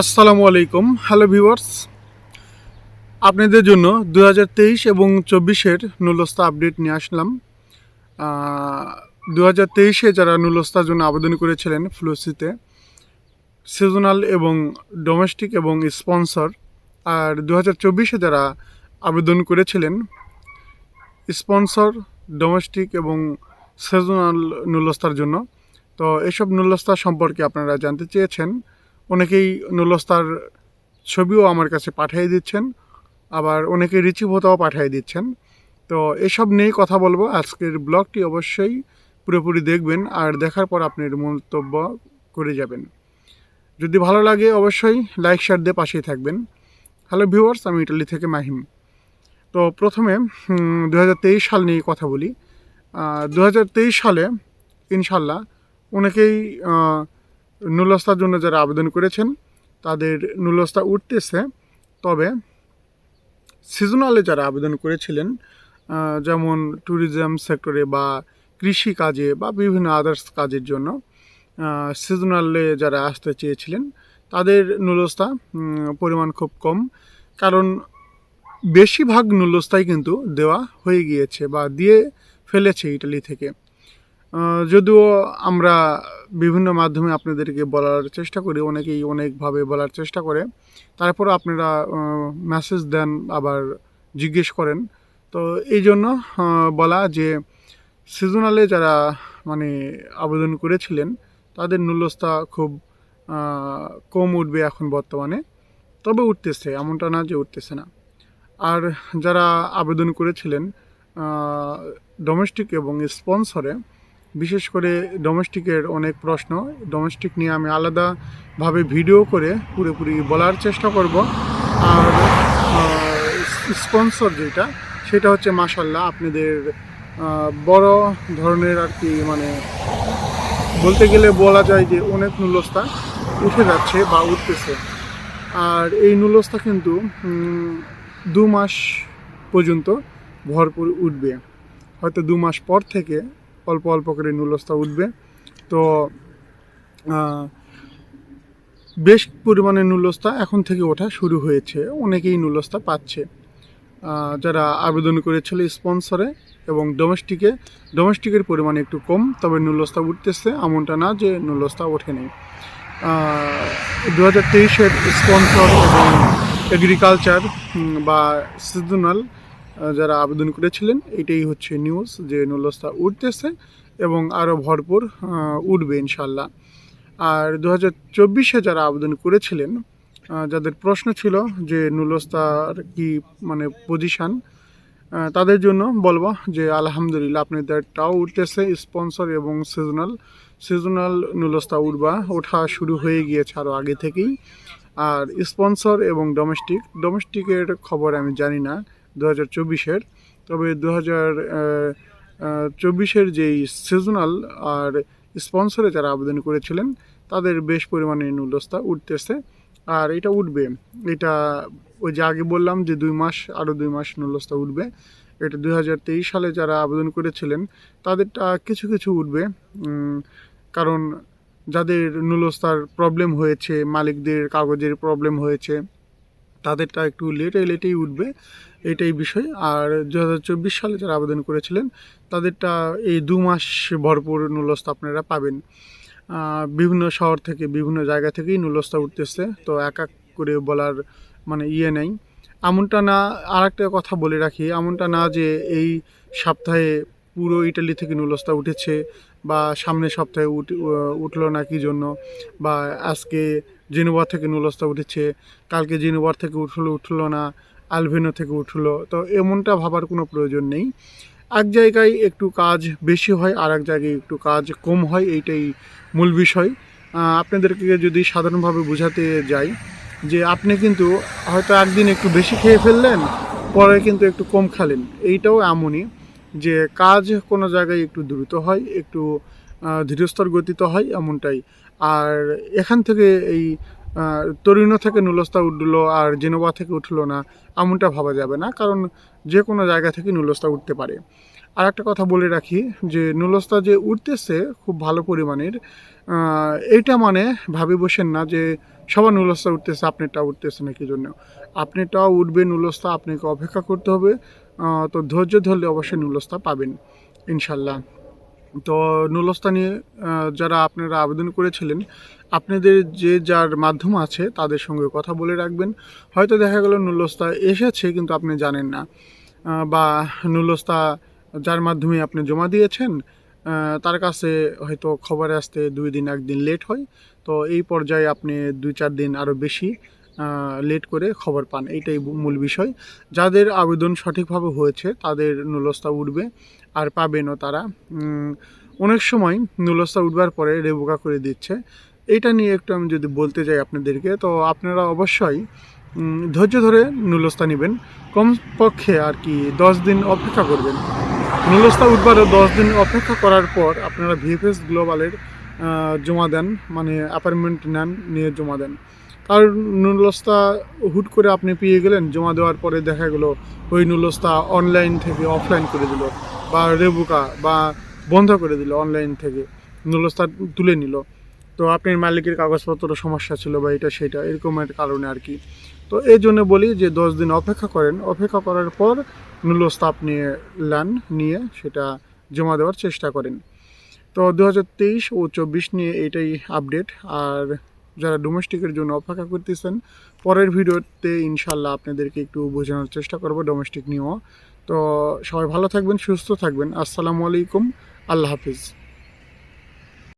আসসালামু আলাইকুম। Hello viewers আপনাদের জন্য দু হাজার তেইশ এবং চব্বিশের নুলস্তা আপডেট নিয়ে আসলাম। দু হাজার তেইশে যারা নুলস্তার জন্য আবেদন করেছিলেন ফ্লুসিতে সিজনাল এবং ডোমেস্টিক এবং স্পন্সর আর দু হাজার চব্বিশে যারা আবেদন করেছিলেন স্পন্সর ডোমেস্টিক এবং সিজনাল নুলস্তার জন্য। তো এসব নুলস্তা সম্পর্কে আপনারা জানতে চেয়েছেন। অনেকেই নুলস্তার ছবিও আমার কাছে পাঠিয়ে দিচ্ছেন, আবার অনেকে রিচিভতাও পাঠিয়ে দিচ্ছেন। তো এসব নিয়েই কথা বলব। আজকের ব্লগটি অবশ্যই পুরোপুরি দেখবেন, আর দেখার পর আপনার মন্তব্য করে যাবেন। যদি ভালো লাগে, অবশ্যই লাইক, শেয়ার দিয়ে পাশেই থাকবেন। হ্যালো ভিউয়ার্স, আমি ইটালি থেকে মাহিম। তো প্রথমে দু হাজার তেইশ সাল নিয়ে কথা বলি। দু হাজার তেইশ সালে, ইনশাল্লাহ, অনেকেই নুলস্তার জন্য যারা আবেদন করেছেন, তাদের নুলস্তা উঠতেছে। তবে সিজনালে যারা আবেদন করেছিলেন যেমন ট্যুরিজম সেক্টরে বা কৃষি কাজে বা বিভিন্ন আদার্স কাজের জন্য সিজনালে যারা আসতে চেয়েছিলেন, তাদের নুলস্তা পরিমাণ খুব কম। কারণ বেশিরভাগ নুলস্তাই কিন্তু দেওয়া হয়ে গিয়েছে বা দিয়ে ফেলেছে ইটালি থেকে। যদিও আমরা বিভিন্ন মাধ্যমে আপনাদেরকে বলার চেষ্টা করি, অনেকেই অনেকভাবে বলার চেষ্টা করে। তারপর আপনারা মেসেজ দেন, আবার জিজ্ঞেস করেন। তো এই জন্য বলা যে সিজনালে যারা মানে আবেদন করেছিলেন, তাদের ন্যূলস্থা খুব কম উঠবে এখন বর্তমানে। তবে উঠতেছে, এমনটা না যে উঠতেছে না। আর যারা আবেদন করেছিলেন ডোমেস্টিক এবং স্পন্সরে বিশেষ করে ডোমেস্টিকের অনেক প্রশ্ন। ডোমেস্টিক নিয়ে আমি আলাদাভাবে ভিডিও করে পুরোপুরি বলার চেষ্টা করব। আর স্পন্সর যেটা, সেটা হচ্ছে মাসাল্লাহ আপনাদের বড় ধরনের আর কি মানে বলতে গেলে বলা যায় যে অনেক নুলস্তা উঠে যাচ্ছে বা উঠতেছে। আর এই নুলস্তা কিন্তু দু মাস পর্যন্ত ভরপুর উঠবে। হয়তো দু মাস পর থেকে অল্প অল্প করে নুলস্তা উঠবে। তো বেশ পরিমাণে নুলস্তা এখন থেকে ওঠা শুরু হয়েছে। অনেকেই নুলস্তা পাচ্ছে। যারা আবেদন করেছিল স্পন্সরে এবং ডোমেস্টিকে, ডোমেস্টিকের পরিমাণ একটু কম, তবে নুলস্তা উঠতেছে। এমনটা না যে নুলস্তা ওঠেনি দু হাজার তেইশের স্পন্সর এবং এগ্রিকালচার বা সিজনাল যারা আবেদন করেছিলেন, এটাই হচ্ছে নিউজ যে নুলস্তা উঠতেছে এবং আরও ভরপুর উঠবে ইনশাল্লাহ আর দু হাজার চব্বিশে যারা আবেদন করেছিলেন যাদের প্রশ্ন ছিল যে নুলস্তার কি মানে পজিশান তাদের জন্য বলব যে আলহামদুলিল্লাহ আপনাদেরটাও উঠতেছে স্পন্সর এবং সিজনাল সিজনাল নুলস্তা উঠবা, ওঠা শুরু হয়ে গিয়েছে আরও আগে থেকেই। আর স্পন্সর এবং ডোমেস্টিক ডোমেস্টিকের খবর আমি জানি না দু হাজার চব্বিশের। তবে দু হাজার চব্বিশের যেই সিজনাল আর স্পন্সরে যারা আবেদন করেছিলেন, তাদের বেশ পরিমাণে নুলস্তা উঠতেছে। আর এটা উঠবে, এটা ওই যে আগে বললাম যে দুই মাস, আরও দুই মাস নুলস্তা উঠবে। এটা দুই হাজার তেইশ সালে যারা আবেদন করেছিলেন, তাদেরটা কিছু কিছু উঠবে। কারণ যাদের নুলস্তার প্রবলেম হয়েছে, মালিকদের কাগজের প্রবলেম হয়েছে তাদেরটা একটু লেটে লেটেই উঠবে এটাই বিষয়। আর দু চব্বিশ সালে যারা আবেদন করেছিলেন, তাদেরটা এই দু মাস ভরপুর নুলস্তা আপনারা পাবেন। বিভিন্ন শহর থেকে, বিভিন্ন জায়গা থেকেই নুলস্তা উঠতেছে, তো এক এক করে বলার মানে ইয়ে নেই। এমনটা না আর একটা কথা বলে রাখি, এমনটা না যে এই সপ্তাহে পুরো ইটালি থেকে নুলস্তা উঠেছে বা সামনের সপ্তাহে উঠ উঠল না কি জন্য, বা আজকে জিনোবার থেকে নুলস্তা উঠেছে, কালকে জিনোবার থেকে উঠল উঠল না, আলভেনো থেকে উঠল, তো এমনটা ভাবার কোনো প্রয়োজন নেই। এক জায়গায় একটু কাজ বেশি হয় আর এক জায়গায় একটু কাজ কম হয়, এইটাই মূল বিষয়। আপনাদেরকে যদি সাধারণভাবে বোঝাতে যাই যে আপনি কিন্তু হয়তো একদিন একটু বেশি খেয়ে ফেললেন, পরে কিন্তু একটু কম খালেন, এইটাও এমনই যে কাজ কোনো জায়গায় একটু দ্রুত হয়, একটু ধীরস্তর গতিতে হয়, এমনটাই। আর এখান থেকে এই তরুণ থেকে নুলস্তা উঠল আর জেনোভা থেকে উঠল না, এমনটা ভাবা যাবে না। কারণ যে কোনো জায়গা থেকে নুলস্তা উঠতে পারে। আর একটা কথা বলে রাখি যে, নুলস্তা যে উঠতেছে খুব ভালো পরিমাণের এইটা মানে ভাবি বসেন না যে, সবার নুলস্তা উঠতেছে, আপনারটা উঠতেছে না, কি জন্য? আপনারটাও উঠবে নুলস্তা, আপনাকে অপেক্ষা করতে হবে। তো ধৈর্য ধরলে অবশ্যই নুলস্তা পাবেন, ইনশাল্লাহ। তো নুলস্তা নিয়ে যারা আপনারা আবেদন করেছিলেন, আপনাদের যে যার মাধ্যম আছে তাদের সঙ্গে কথা বলে রাখবেন। হয়তো দেখা গেল নুলস্তা এসেছে কিন্তু আপনি জানেন না। বা নুলস্তা যার মাধ্যমে আপনি জমা দিয়েছেন তার কাছে হয়তো খবর আসতে দুই দিন, একদিন লেট হয়। তো এই পর্যায়ে আপনি দুই চার দিন আরও বেশি লেট করে খবর পান, এইটাই মূল বিষয়। যাদের আবেদন সঠিকভাবে হয়েছে, তাদের নুলস্তা উঠবে আর পাবেনও তারা। অনেক সময় নুলস্তা উঠবার পরে রেবোকা করে দিচ্ছে। এটা নিয়ে একটু আমি যদি বলতে যাই আপনাদেরকে, তো আপনারা অবশ্যই ধৈর্য ধরে নুলস্তা নেবেন। কমপক্ষে আর কি দশ দিন অপেক্ষা করবেন। নুলস্তা উঠবারও দশ দিন অপেক্ষা করার পর আপনারা ভিএফএস গ্লোবালের জমা দেন মানে অ্যাপার্টমেন্ট নেন, নিয়ে জমা দেন। কারণ নুলস্তা হুট করে আপনি পেয়ে গেলেন, জমা দেওয়ার পরে দেখা গেলো ওই নুলস্তা অনলাইন থেকে অফলাইন করে দিল, বা রেবুকা, বা বন্ধ করে দিল অনলাইন থেকে নুলস্তা তুলে নিল। তো আপনার মালিকের কাগজপত্র সমস্যা ছিল বা এটা সেটা, এরকমের কারণে আর কি। তো এই জন্য বলি যে দশ দিন অপেক্ষা করেন, অপেক্ষা করার পর নুলস্তা আপনি লান নিয়ে সেটা জমা দেওয়ার চেষ্টা করেন। তো দু হাজার তেইশ ও চব্বিশ নিয়ে এটাই আপডেট আর যারা ডোমেস্টিকের জন্য অপেক্ষা করতেছেন, পরের ভিডিওতে ইনশাল্লাহ আপনাদেরকে একটু বোঝানোর চেষ্টা করব ডোমেস্টিক নিয়েও। তো সবাই ভালো থাকবেন, সুস্থ থাকবেন। আসসালামু আলাইকুম, আল্লাহ হাফিজ।